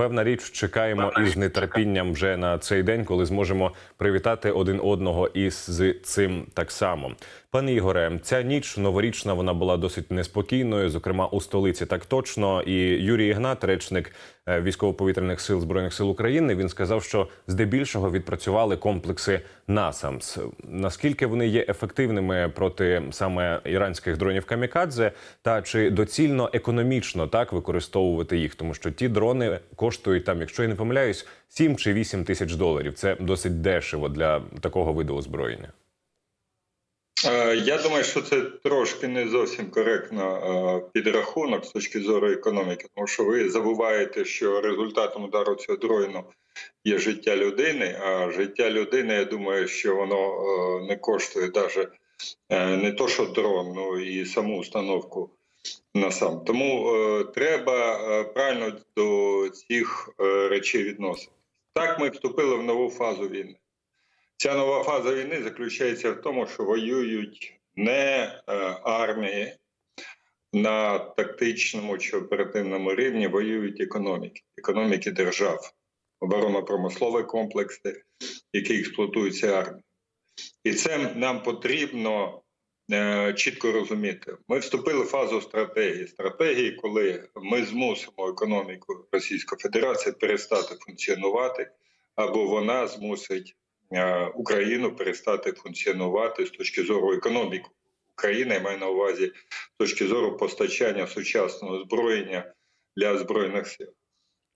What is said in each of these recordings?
Певна річ, чекаємо із нетерпінням вже на цей день, коли зможемо привітати один одного із цим так само. Пане Ігоре, ця ніч новорічна вона була досить неспокійною, зокрема у столиці, так точно. І Юрій Ігнат, речник військово-повітряних сил збройних сил України, він сказав, що здебільшого відпрацювали комплекси НАСАМС. Наскільки вони є ефективними проти саме іранських дронів Камікадзе, та чи доцільно економічно так використовувати їх, тому що ті дрони коштують там, якщо я не помиляюсь, 7 чи 8 тисяч доларів. Це досить дешево для такого виду озброєння. Е, Я думаю, що це трошки не зовсім коректно е, підрахунок з точки зору економіки, тому що ви забуваєте, що результатом удару цього дрону є життя людини. А життя людини, я думаю, що воно е, не коштує навіть не то, що дрон, ну і саму установку на сам. Тому треба правильно до цих речей відносити. Так, ми вступили в нову фазу війни. Ця нова фаза війни заключається в тому, що воюють не е, армії на тактичному чи оперативному рівні, воюють економіки, економіки держав, оборонно-промислові комплекси, які експлуатуються армією. І це нам потрібно е, чітко розуміти. Ми вступили в фазу стратегії. Стратегії, коли ми змусимо економіку Російської Федерації перестати функціонувати, або вона змусить Україну перестати функціонувати з точки зору економіки України, я маю на увазі з точки зору постачання сучасного озброєння для збройних сил.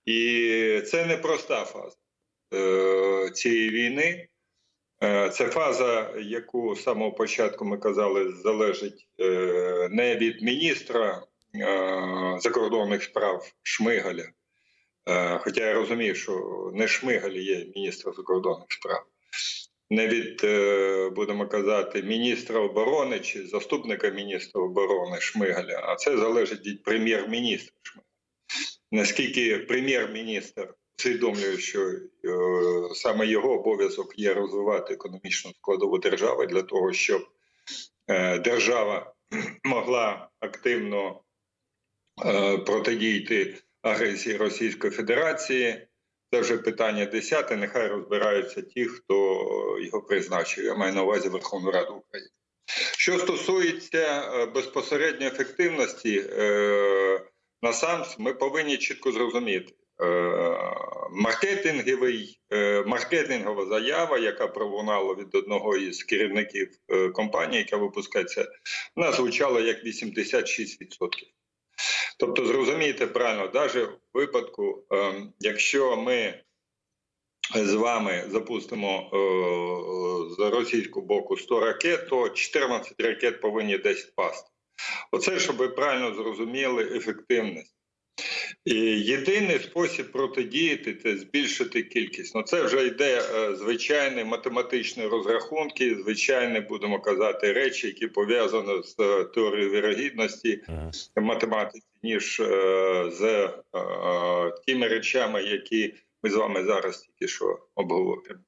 І це не проста фаза е, цієї війни. Е, Це фаза, яку з самого початку ми казали, залежить е, не від міністра е, закордонних справ Шмигаля. Е, Хоча я розумію, що не Шмигаль є міністр закордонних справ, не від, е, будемо казати, міністра оборони чи заступника міністра оборони Шмигаля, а це залежить від прем'єр-міністра Шмигаля. Наскільки прем'єр-міністр усвідомлює, що е, саме його обов'язок є розвивати економічну складову держави для того, щоб е, держава могла активно протидіяти агресії Російської Федерації. Це вже питання десяте. Нехай розбираються ті, хто його призначив. Я маю на увазі Верховну Раду України. Що стосується е, безпосередньо ефективності е, на САМС, ми повинні чітко зрозуміти. Е, маркетинговий, маркетингова заява, яка пролунала від одного із керівників компанії, яка випускається, вона звучала як 86%. Тобто, зрозумійте правильно, навіть в випадку, е, якщо ми з вами запустимо е, з російського боку 100 ракет, то 14 ракет повинні десь впасти. Оце, щоб ви правильно зрозуміли ефективність. І єдиний спосіб протидіяти це збільшити кількість. Ну це вже йде е, звичайні математичні розрахунки, звичайні, будемо казати, речі, які пов'язані з е, теорією вірогідності Мгм. Ніж е, з е, тими речами, які ми з вами зараз тільки що обговорюємо.